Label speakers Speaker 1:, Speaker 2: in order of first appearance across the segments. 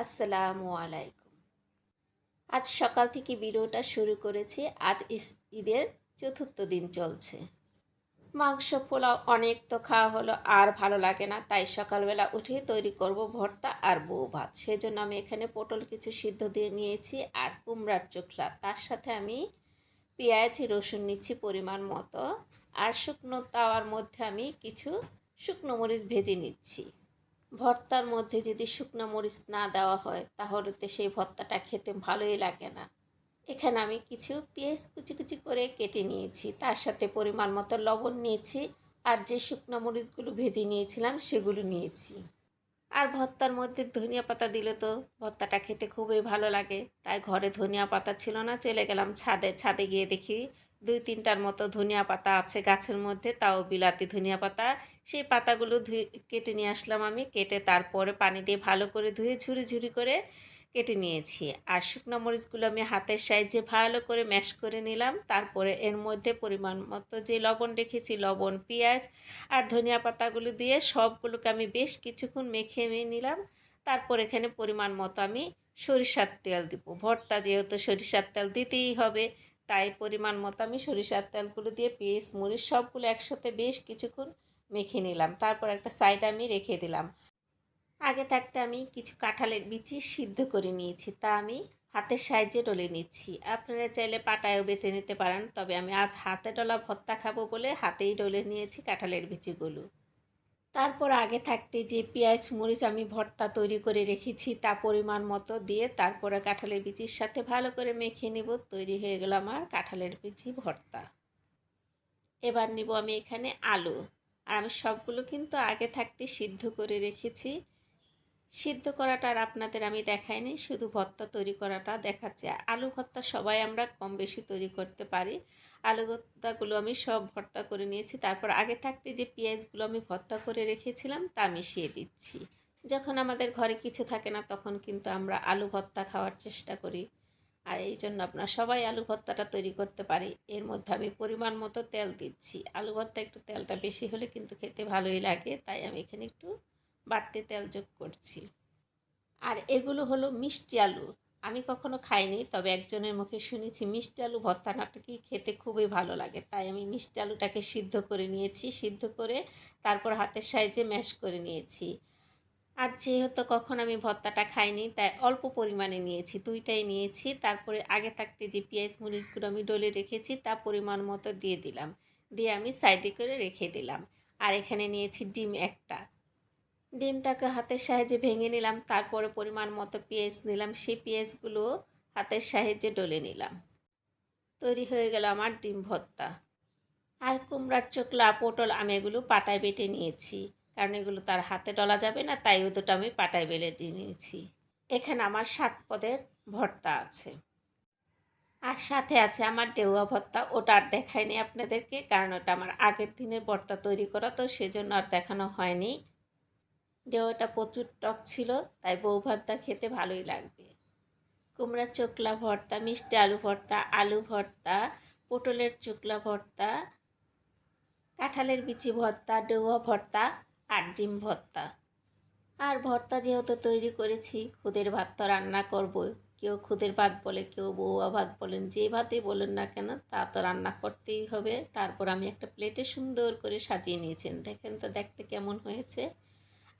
Speaker 1: আসসালামু আলাইকুম। আজ সকাল থেকে ভিডিওটা শুরু করেছি। আজ ঈদের চতুর্থ দিন চলছে। মাংস, পোলাও অনেক তো খাওয়া হলো, আর ভালো লাগে না। তাই সকালবেলা উঠে তৈরি করব ভর্তা আর বউ ভাত। সেজন্য আমি এখানে পটল কিছু সিদ্ধ দিয়ে নিয়েছি আর কুমড়ার চোখলা তার সাথে আমি পেঁয়াজ, রসুন নিচ্ছি পরিমাণ মতো। আর শুকনো তাওয়ার মধ্যে আমি কিছু শুকনো মরিচ ভেজে নিচ্ছি। ভর্তার মধ্যে যদি শুকনো মরিচ না দেওয়া হয়, তাহলে তো সেই ভর্তাটা খেতে ভালোই লাগে না। এখানে আমি কিছু পেঁয়াজ কুচি কুচি করে কেটে নিয়েছি। তার সাথে পরিমাণ মতো লবণ নিয়েছি আর যে শুকনো মরিচগুলো ভেজে নিয়েছিলাম, সেগুলো নিয়েছি। আর ভর্তার মধ্যে ধনিয়া পাতা দিলে তো ভর্তাটা খেতে খুবই ভালো লাগে। তাই ঘরে ধনিয়া পাতা ছিল না, চলে গেলাম ছাদে। ছাদে গিয়ে দেখি দুই তিনটার মতো ধনিয়া পাতা আছে গাছের মধ্যে, তাও বিলাতি ধনিয়া পাতা। সেই পাতাগুলো ধুয়ে কেটে নিয়ে আসলাম আমি। কেটে তারপরে পানি দিয়ে ভালো করে ধুয়ে ঝুরি ঝুরি করে কেটে নিয়েছি। আর শুকনো মরিচগুলো আমি হাতের সাহায্যে ভালো করে ম্যাশ করে নিলাম। তারপরে এর মধ্যে পরিমাণ মতো যে লবণ রেখেছি, লবণ, পেঁয়াজ আর ধনিয়া পাতাগুলো দিয়ে সবগুলোকে আমি বেশ কিছুক্ষণ মেখে নিলাম। তারপর এখানে পরিমাণ মতো আমি সরিষার তেল দিব। ভর্তা যেহেতু সরিষার তেল দিতেই হবে তাই পরিমাণ মতো আমি সরিষার তেলগুলো দিয়ে পেঁয়াজ, মরিচ সবগুলো একসাথে বেশ কিছুক্ষণ মেখে নিলাম। তারপর একটা সাইড আমি রেখে দিলাম। আগে থাকতে আমি কিছু কাঁঠালের বিচি সিদ্ধ করে নিয়েছি। তা আমি হাতের সাহায্যে ডলে নিচ্ছি। আপনারা চাইলে পাটায়ও বেটে নিতে পারেন, তবে আমি আজ হাতে ডলা ভর্তা খাব বলে হাতেই ডলে নিয়েছি কাঁঠালের বিচিগুলো। তারপর আগে থাকতে যে পেঁয়াজ, মরিচ আমি ভর্তা তৈরি করে রেখেছি, তা পরিমাণ মতো দিয়ে তারপরে কাঁঠালের বিচির সাথে ভালো করে মেখে নেব। তৈরি হয়ে গেল আমার কাঁঠালের বিচি ভর্তা। এবার নিব আমি এখানে আলু। আর আমি সবগুলো কিন্তু আগে থাকতে সিদ্ধ করে রেখেছি। সিদ্ধ করাটা আর আপনাদের আমি দেখাইনি, শুধু ভর্তা তৈরি করাটা দেখাচ্ছি। আলু ভর্তা সবাই আমরা কম বেশি তৈরি করতে পারি। আলু ভর্তাগুলো আমি সব ভর্তা করে নিয়েছি। তারপর আগে থাকতে যে পেঁয়াজগুলো আমি ভর্তা করে রেখেছিলাম, তা মিশিয়ে দিচ্ছি। যখন আমাদের ঘরে কিছু থাকে না, তখন কিন্তু আমরা আলু ভর্তা খাওয়ার চেষ্টা করি। আর এই জন্য আপনার সবাই আলু ভর্তাটা তৈরি করতে পারি। এর মধ্যে আমি পরিমাণ মতো তেল দিচ্ছি। আলু ভর্তা একটু তেলটা বেশি হলে কিন্তু খেতে ভালোই লাগে, তাই আমি এখানে একটু বাড়তি তেল যোগ করছি। আর এগুলো হলো মিষ্টি আলু। আমি কখনো খাইনি, তবে একজনের মুখে শুনেছি মিষ্টি আলু ভর্তা নাকি খেতে খুবই ভালো লাগে। তাই আমি মিষ্টি আলুটাকে সিদ্ধ করে নিয়েছি। সিদ্ধ করে তারপর হাতের সাহায্যে ম্যাশ করে নিয়েছি। আর যেহেতু কখন আমি ভর্তাটা খাইনি, তাই অল্প পরিমাণে নিয়েছি। দুইটাই নিয়েছি। তারপরে আগে থাকতে যে পেঁয়াজ মরিচগুলো আমি ডলে রেখেছি, তা পরিমাণ মতো দিয়ে দিলাম। দিয়ে আমি সাইডে করে রেখে দিলাম। আর এখানে নিয়েছি ডিম একটা। ডিমটাকে হাতের সাহায্যে ভেঙে নিলাম, তারপরে পরিমাণ মতো পেঁয়াজ নিলাম, সেই পেঁয়াজগুলো হাতের সাহায্যে ডলে নিলাম। তৈরি হয়ে গেল আমার ডিম ভর্তা। আর কুমড়ার চোকলা, পটল, আমি এগুলো পাটায় বেটে নিয়েছি, কারণ এগুলো তার হাতে ডলা যাবে না, তাই দুটো আমি পাটায় বেলে নিয়েছি। এখানে আমার সাত পদের ভর্তা আছে। আর সাথে আছে আমার ডেউয়া ভর্তা, ওটা আর দেখায়নি আপনাদেরকে, কারণ ওটা আমার আগের দিনের ভর্তা তৈরি করা, তো সেজন্য আর দেখানো হয়নি। ডেওয়াটা প্রচুর টক ছিল, তাই বউ ভর্তা খেতে ভালোই লাগবে। কুমড়ার চোকলা ভর্তা, মিষ্টি আলু ভর্তা আলু ভর্তা, পটলের চোকলা ভর্তা, কাঁঠালের বিচি ভর্তা ডেউয়া ভর্তা আর ডিম ভর্তা। আর ভর্তা যেহেতু তৈরি করেছি, খুদের ভাত তো রান্না করব কেউ খুদের ভাত বলে, কেউ বউয়া ভাত বলেন, যে ভাতই বলেন না কেন, তা তো রান্না করতেই হবে। তারপর আমি একটা প্লেটে সুন্দর করে সাজিয়ে নিয়েছেন দেখেন তো, দেখতে কেমন হয়েছে।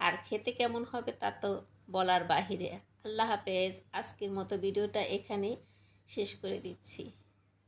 Speaker 1: আর খেতে কেমন হবে তা তো বলার বাহিরে। আল্লাহ হাফেজ। আজকের মতো ভিডিওটা এখানে শেষ করে দিচ্ছি।